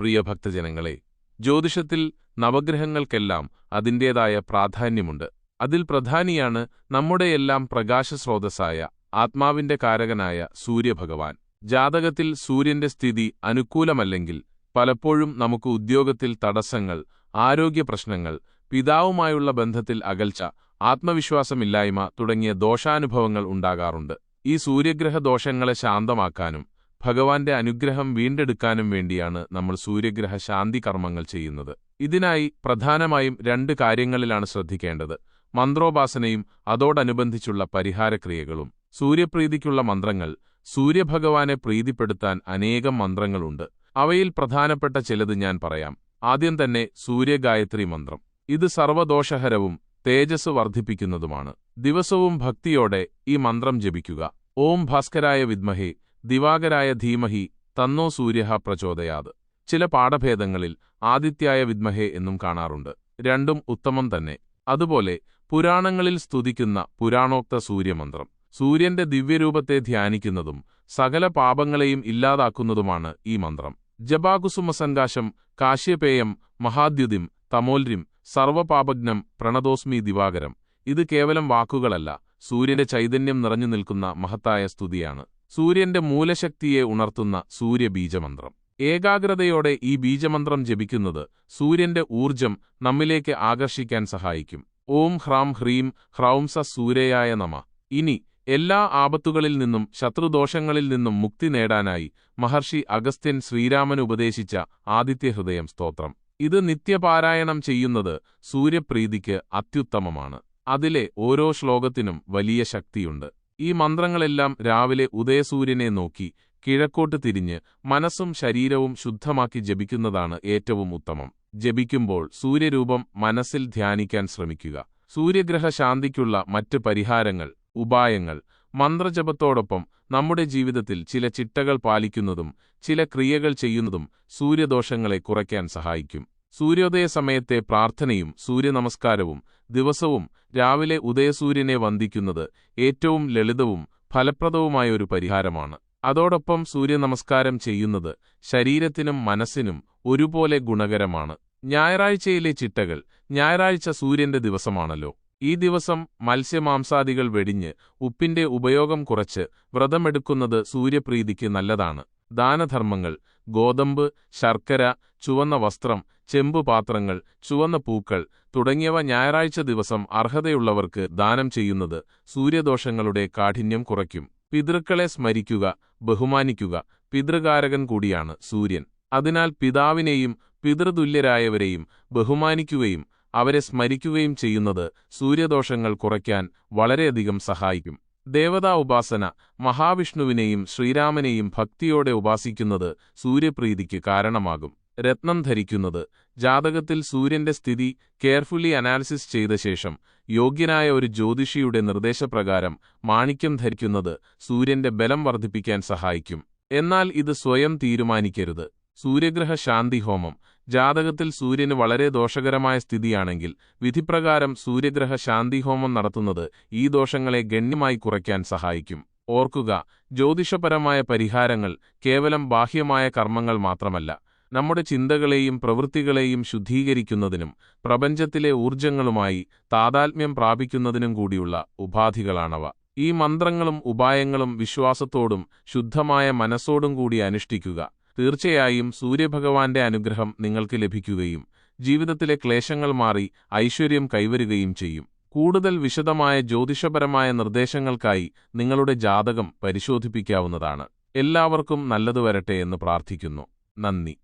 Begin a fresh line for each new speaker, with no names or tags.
പ്രിയ ഭക്തജനങ്ങളെ ജ്യോതിഷത്തിൽ നവഗ്രഹങ്ങൾക്കെല്ലാം അതിന്റേതായ പ്രാധാന്യമുണ്ട്. അതിൽ പ്രധാനിയാണ് നമ്മുടെയെല്ലാം പ്രകാശസ്രോതസ്സായ ആത്മാവിന്റെ കാരകനായ സൂര്യഭഗവാൻ. ജാതകത്തിൽ സൂര്യന്റെ സ്ഥിതി അനുകൂലമല്ലെങ്കിൽ പലപ്പോഴും നമുക്ക് ഉദ്യോഗത്തിൽ തടസ്സങ്ങൾ ആരോഗ്യ പ്രശ്നങ്ങൾ പിതാവുമായുള്ള ബന്ധത്തിൽ അകൽച്ച ആത്മവിശ്വാസമില്ലായ്മ തുടങ്ങിയ ദോഷാനുഭവങ്ങൾ ഉണ്ടാകാറുണ്ട്. ഈ സൂര്യഗ്രഹ ദോഷങ്ങളെ ശാന്തമാക്കാനും ഭഗവാന്റെ അനുഗ്രഹം വീണ്ടെടുക്കാനും വേണ്ടിയാണ് നമ്മൾ സൂര്യഗ്രഹ ശാന്തി കർമ്മങ്ങൾ ചെയ്യുന്നത്. ഇതിനായി പ്രധാനമായും രണ്ട് കാര്യങ്ങളിലാണ് ശ്രദ്ധിക്കേണ്ടത്. മന്ത്രോപാസനയും അതോടനുബന്ധിച്ചുള്ള പരിഹാരക്രിയകളും. സൂര്യപ്രീതിക്കുള്ള മന്ത്രങ്ങൾ സൂര്യഭഗവാനെ പ്രീതിപ്പെടുത്താൻ അനേകം മന്ത്രങ്ങളുണ്ട്. അവയിൽ പ്രധാനപ്പെട്ട ചിലത് ഞാൻ പറയാം. ആദ്യം തന്നെ സൂര്യഗായത്രി മന്ത്രം. ഇത് സർവദോഷഹരവും തേജസ് വർദ്ധിപ്പിക്കുന്നതുമാണ്. ദിവസവും ഭക്തിയോടെ ഈ മന്ത്രം ജപിക്കുക. ഓം ഭാസ്കരായ വിദ്മഹേ ദിവാകരായ ധീമഹി തന്നോ സൂര്യഹ പ്രചോദയാത്. ചില പാഠഭേദങ്ങളിൽ ആദിത്യായ വിദ്മഹേ എന്നും കാണാറുണ്ട്. രണ്ടും ഉത്തമം തന്നെ. അതുപോലെ പുരാണങ്ങളിൽ സ്തുതിക്കുന്ന പുരാണോക്ത സൂര്യമന്ത്രം. സൂര്യന്റെ ദിവ്യരൂപത്തെ ധ്യാനിക്കുന്നതും സകല പാപങ്ങളെയും ഇല്ലാതാക്കുന്നതുമാണ് ഈ മന്ത്രം. ജപാകുസുമസങ്കാശം കാശ്യപേയം മഹാദ്യുതിം തമോൽരിം സർവപാപജ്ഞം പ്രണതോസ്മി ദിവാകരം. ഇത് കേവലം വാക്കുകളല്ല സൂര്യന്റെ ചൈതന്യം നിറഞ്ഞു നിൽക്കുന്ന മഹത്തായ സ്തുതിയാണ്. സൂര്യന്റെ മൂലശക്തിയെ ഉണർത്തുന്ന സൂര്യബീജമന്ത്രം. ഏകാഗ്രതയോടെ ഈ ബീജമന്ത്രം ജപിക്കുന്നത് സൂര്യന്റെ ഊർജം നമ്മിലേക്ക് ആകർഷിക്കാൻ സഹായിക്കും. ഓം ഹ്രാം ഹ്രീം ഹ്രൗംസ സൂര്യയായ നമ. ഇനി എല്ലാ ആപത്തുകളിൽ നിന്നും ശത്രുദോഷങ്ങളിൽ നിന്നും മുക്തി നേടാനായി മഹർഷി അഗസ്ത്യൻ ശ്രീരാമൻ ഉപദേശിച്ച ആദിത്യഹൃദയം സ്തോത്രം. ഇത് നിത്യപാരായണം ചെയ്യുന്നത് സൂര്യപ്രീതിക്ക് അത്യുത്തമമാണ്. അതിലെ ഓരോ ശ്ലോകത്തിനും വലിയ ശക്തിയുണ്ട്. ഈ മന്ത്രങ്ങളെല്ലാം രാവിലെ ഉദയസൂര്യനെ നോക്കി കിഴക്കോട്ട് തിരിഞ്ഞ് മനസ്സും ശരീരവും ശുദ്ധമാക്കി ജപിക്കുന്നതാണ് ഏറ്റവും ഉത്തമം. ജപിക്കുമ്പോൾ സൂര്യരൂപം മനസ്സിൽ ധ്യാനിക്കാൻ ശ്രമിക്കുക. സൂര്യഗ്രഹ ശാന്തിക്കുള്ള മറ്റ് പരിഹാരങ്ങൾ ഉപായങ്ങൾ മന്ത്രജപത്തോടൊപ്പം നമ്മുടെ ജീവിതത്തിൽ ചില ചിട്ടകൾ പാലിക്കുന്നതും ചില ക്രിയകൾ ചെയ്യുന്നതും സൂര്യദോഷങ്ങളെ കുറയ്ക്കാൻ സഹായിക്കും. സൂര്യോദയ സമയത്തെ പ്രാർത്ഥനയും സൂര്യനമസ്കാരവും ദിവസവും രാവിലെ ഉദയസൂര്യനെ വന്ദിക്കുന്നത് ഏറ്റവും ലളിതവും ഫലപ്രദവുമായ ഒരു പരിഹാരമാണ്. അതോടൊപ്പം സൂര്യനമസ്കാരം ചെയ്യുന്നത് ശരീരത്തിനും മനസ്സിനും ഒരുപോലെ ഗുണകരമാണ്. ഞായറാഴ്ചയിലെ ചിട്ടകൾ ഞായറാഴ്ച സൂര്യന്റെ ദിവസമാണല്ലോ. ഈ ദിവസം മത്സ്യമാംസാദികൾ വെടിഞ്ഞ് ഉപ്പിന്റെ ഉപയോഗം കുറച്ച് വ്രതമെടുക്കുന്നത് സൂര്യപ്രീതിക്ക് നല്ലതാണ്. ദാനധർമ്മങ്ങൾ ഗോതമ്പ് ശർക്കര ചുവന്ന വസ്ത്രം ചെമ്പുപാത്രങ്ങൾ ചുവന്ന പൂക്കൾ തുടങ്ങിയവ ഞായറാഴ്ച ദിവസം അർഹതയുള്ളവർക്ക് ദാനം ചെയ്യുന്നത് സൂര്യദോഷങ്ങളുടെ കാഠിന്യം കുറയ്ക്കും. പിതൃക്കളെ സ്മരിക്കുക ബഹുമാനിക്കുക പിതൃകാരകൻ കൂടിയാണ് സൂര്യൻ. അതിനാൽ പിതാവിനെയും പിതൃതുല്യരായവരെയും ബഹുമാനിക്കുകയും അവരെ സ്മരിക്കുകയും ചെയ്യുന്നത് സൂര്യദോഷങ്ങൾ കുറയ്ക്കാൻ വളരെയധികം സഹായിക്കും. ദേവതാ ഉപാസന മഹാവിഷ്ണുവിനെയും ശ്രീരാമനെയും ഭക്തിയോടെ ഉപാസിക്കുന്നത് സൂര്യപ്രീതിക്ക് കാരണമാകും. രത്നം ധരിക്കുന്നത് ജാതകത്തിൽ സൂര്യന്റെ സ്ഥിതി കെയർഫുള്ളി അനാലിസിസ് ചെയ്ത ശേഷം യോഗ്യനായ ഒരു ജ്യോതിഷിയുടെ നിർദ്ദേശപ്രകാരം മാണിക്യം ധരിക്കുന്നത് സൂര്യന്റെ ബലം വർദ്ധിപ്പിക്കാൻ സഹായിക്കും. എന്നാൽ ഇത് സ്വയം തീരുമാനിക്കരുത്. സൂര്യഗ്രഹ ശാന്തി ഹോമം ജാതകത്തിൽ സൂര്യന് വളരെ ദോഷകരമായ സ്ഥിതിയാണെങ്കിൽ വിധിപ്രകാരം സൂര്യഗ്രഹ ശാന്തിഹോമം നടത്തുന്നത് ഈ ദോഷങ്ങളെ ഗണ്യമായി കുറയ്ക്കാൻ സഹായിക്കും. ഓർക്കുക ജ്യോതിഷപരമായ പരിഹാരങ്ങൾ കേവലം ബാഹ്യമായ കർമ്മങ്ങൾ മാത്രമല്ല നമ്മുടെ ചിന്തകളെയും പ്രവൃത്തികളെയും ശുദ്ധീകരിക്കുന്നതിനും പ്രപഞ്ചത്തിലെ ഊർജങ്ങളുമായി താതാത്മ്യം പ്രാപിക്കുന്നതിനും കൂടിയുള്ള ഉപാധികളാണവ. ഈ മന്ത്രങ്ങളും ഉപായങ്ങളും വിശ്വാസത്തോടും ശുദ്ധമായ മനസ്സോടും കൂടി അനുഷ്ഠിക്കുക. തീർച്ചയായും സൂര്യഭഗവാന്റെ അനുഗ്രഹം നിങ്ങൾക്ക് ലഭിക്കുകയും ജീവിതത്തിലെ ക്ലേശങ്ങൾ മാറി ഐശ്വര്യം കൈവരുകയും ചെയ്യും. കൂടുതൽ വിശദമായ ജ്യോതിഷപരമായ നിർദ്ദേശങ്ങൾക്കായി നിങ്ങളുടെ ജാതകം പരിശോധിപ്പിക്കാവുന്നതാണ്. എല്ലാവർക്കും നല്ലതു വരട്ടെ എന്ന് പ്രാർത്ഥിക്കുന്നു. നന്ദി.